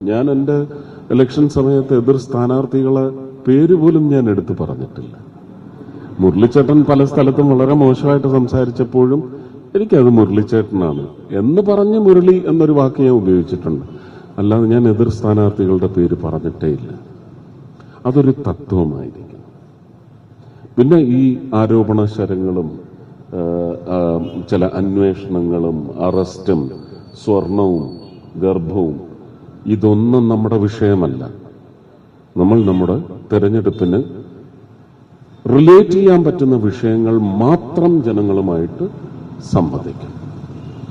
ഞാൻ എന്റെ ഇലക്ഷൻ സമയത്ത് എതിർ സ്ഥാനാർത്ഥികളെ പേര് പോലും ഞാൻ എടുത്തു പറഞ്ഞിട്ടില്ല. മുരളിച്ചേട്ടൻ പല സ്ഥലത്തും വളരെ മോശമായിട്ട് സംസാരിച്ചപ്പോഴും എനിക്കത് മുരളിച്ചേട്ടനാണ് എന്ന് പറഞ്ഞ് മുരളി എന്നൊരു വാക്ക് ഞാൻ ഉപയോഗിച്ചിട്ടുണ്ട്. അല്ലാതെ ഞാൻ എതിർ സ്ഥാനാർത്ഥികളുടെ പേര് പറഞ്ഞിട്ടേ ഇല്ല. അതൊരു തത്വമായിരിക്കും. പിന്നെ ഈ ആരോപണ ശരങ്ങളും ചില അന്വേഷണങ്ങളും അറസ്റ്റും സ്വർണവും ഗർഭവും ഇതൊന്നും നമ്മുടെ വിഷയമല്ല. നമ്മൾ നമ്മുടെ തെരഞ്ഞെടുപ്പിന് റിലേറ്റ് ചെയ്യാൻ പറ്റുന്ന വിഷയങ്ങൾ മാത്രം ജനങ്ങളുമായിട്ട് സംവദിക്കും.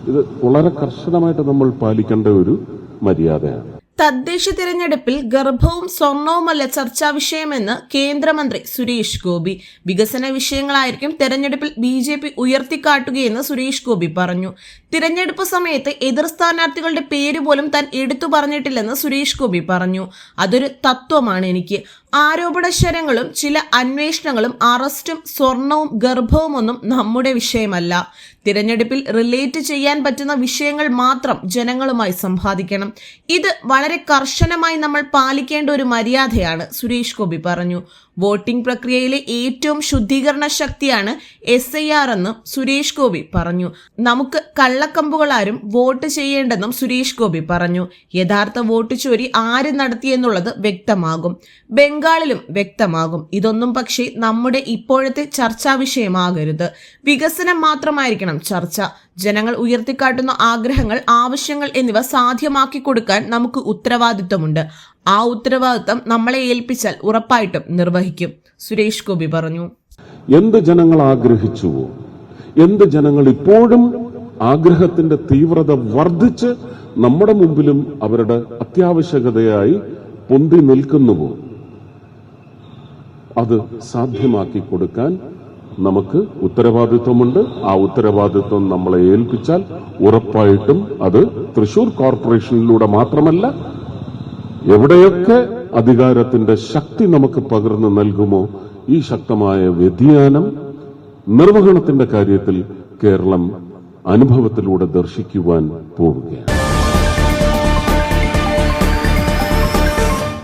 ഇത് വളരെ കർശനമായിട്ട് നമ്മൾ പാലിക്കേണ്ട ഒരു മര്യാദയാണ്. തദ്ദേശ തിരഞ്ഞെടുപ്പിൽ ഗർഭവും സ്വർണവുമല്ല ചർച്ചാ വിഷയമെന്ന് കേന്ദ്രമന്ത്രി സുരേഷ് ഗോപി. വികസന വിഷയങ്ങളായിരിക്കും തെരഞ്ഞെടുപ്പിൽ ബി ജെ പി ഉയർത്തിക്കാട്ടുകയെന്ന് സുരേഷ് ഗോപി പറഞ്ഞു. തിരഞ്ഞെടുപ്പ് സമയത്ത് എതിർ സ്ഥാനാർത്ഥികളുടെ പേര് പോലും താൻ എടുത്തു പറഞ്ഞിട്ടില്ലെന്ന് സുരേഷ് ഗോപി പറഞ്ഞു. അതൊരു തത്വമാണ് എനിക്ക്. ആരോപണ ശരങ്ങളും ചില അന്വേഷണങ്ങളും അറസ്റ്റും സ്വർണവും ഗർഭവുമൊന്നും നമ്മുടെ വിഷയമല്ല. തിരഞ്ഞെടുപ്പിൽ റിലേറ്റ് ചെയ്യാൻ പറ്റുന്ന വിഷയങ്ങൾ മാത്രം ജനങ്ങളുമായി സംവാദിക്കണം. ഇത് വളരെ കർശനമായി നമ്മൾ പാലിക്കേണ്ട ഒരു മര്യാദയാണ് സുരേഷ് ഗോപി പറഞ്ഞു. വോട്ടിംഗ് പ്രക്രിയയിലെ ഏറ്റവും ശുദ്ധീകരണ ശക്തിയാണ് എസ് ഐ ആർ എന്നും സുരേഷ് ഗോപി പറഞ്ഞു. നമുക്ക് കള്ളക്കമ്പുകളാരും വോട്ട് ചെയ്യേണ്ടെന്നും സുരേഷ് ഗോപി പറഞ്ഞു. യഥാർത്ഥ വോട്ട് ചോരി ആര് നടത്തിയെന്നുള്ളത് വ്യക്തമാകും. ബംഗാളിലും വ്യക്തമാകും. ഇതൊന്നും പക്ഷേ നമ്മുടെ ഇപ്പോഴത്തെ ചർച്ചാ വിഷയമാകരുത്. വികസനം മാത്രമായിരിക്കണം ചർച്ച. ജനങ്ങൾ ഉയർത്തിക്കാട്ടുന്ന ആഗ്രഹങ്ങൾ ആവശ്യങ്ങൾ എന്നിവ സാധ്യമാക്കി കൊടുക്കാൻ നമുക്ക് ഉത്തരവാദിത്വമുണ്ട്. ആ ഉത്തരവാദിത്വം നമ്മളെ ഏൽപ്പിച്ചാൽ ഉറപ്പായിട്ടും നിർവഹിക്കും. സുരേഷ് ഗോപി പറഞ്ഞു. എന്ത് ജനങ്ങൾ ആഗ്രഹിച്ചുവോ എന്ത് ജനങ്ങൾ ഇപ്പോഴും ആഗ്രഹത്തിന്റെ തീവ്രത വർദ്ധിച്ച് നമ്മുടെ മുമ്പിലും അവരുടെ അത്യാവശ്യകതയായി പൊന്തി നിൽക്കുന്നുവോ അത് സാധ്യമാക്കി കൊടുക്കാൻ നമുക്ക് ഉത്തരവാദിത്വമുണ്ട്. ആ ഉത്തരവാദിത്വം നമ്മളെ ഏൽപ്പിച്ചാൽ ഉറപ്പായിട്ടും അത് തൃശൂർ കോർപ്പറേഷനിലൂടെ മാത്രമല്ല എവിടെയൊക്കെ അധികാരത്തിന്റെ ശക്തി നമുക്ക് പകർന്നു നൽകുമോ ഈ ശക്തമായ വ്യതിയാനം നിർവഹണത്തിന്റെ കാര്യത്തിൽ കേരളം അനുഭവത്തിലൂടെ ദർശിക്കുവാൻ പോവുകയാണ്.